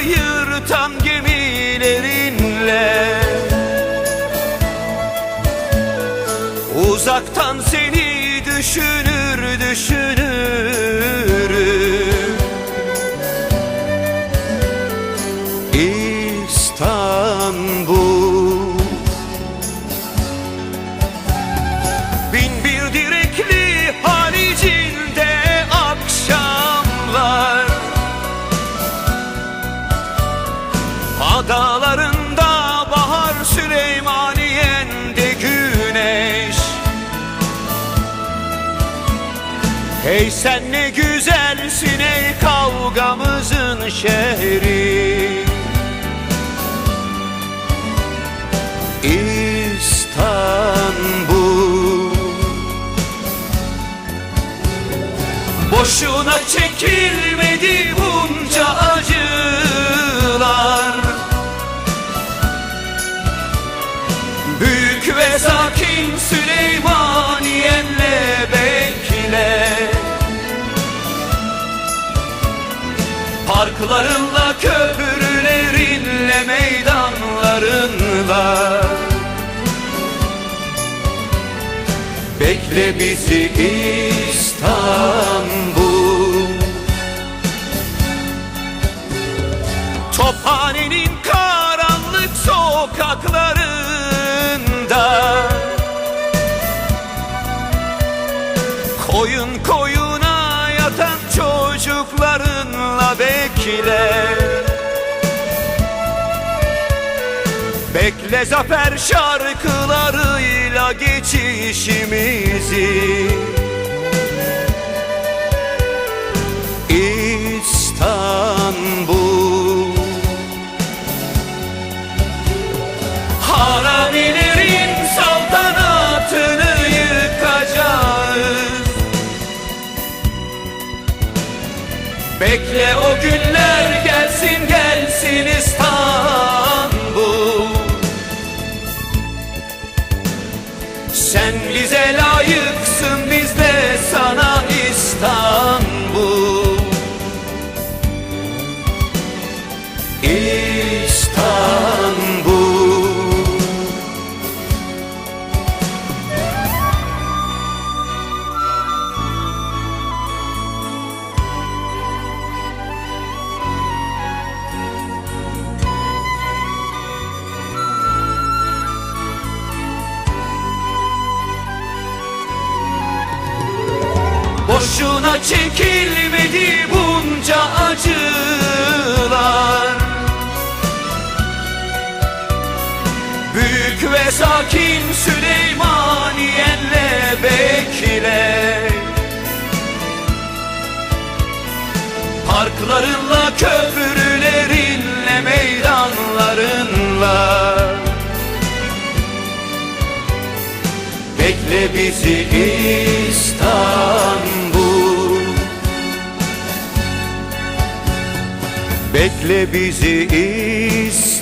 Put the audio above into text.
Yırtan gemilerinle. Uzaktan seni düşünür düşünürüm İstanbul Hey sen ne güzelsin ey kavgamızın şehri. İstanbul. Boşuna çekilmedi bunca acılar. Büyük ve sakin Parklarınla köprülerinle meydanlarınla Bekle bizi İstanbul. Tophanenin karanlık sokaklarında. Koyun koyuna yatan çocuklarınla bekle Bekle zafer şarkılarıyla geçişimizi Bekle o Boşuna çekilmedi bunca acılar. Büyük ve sakin Süleymaniyenle bekle. Parklarınla köprülerinle Bekle bizi İstanbul. Bekle bizi İstanbul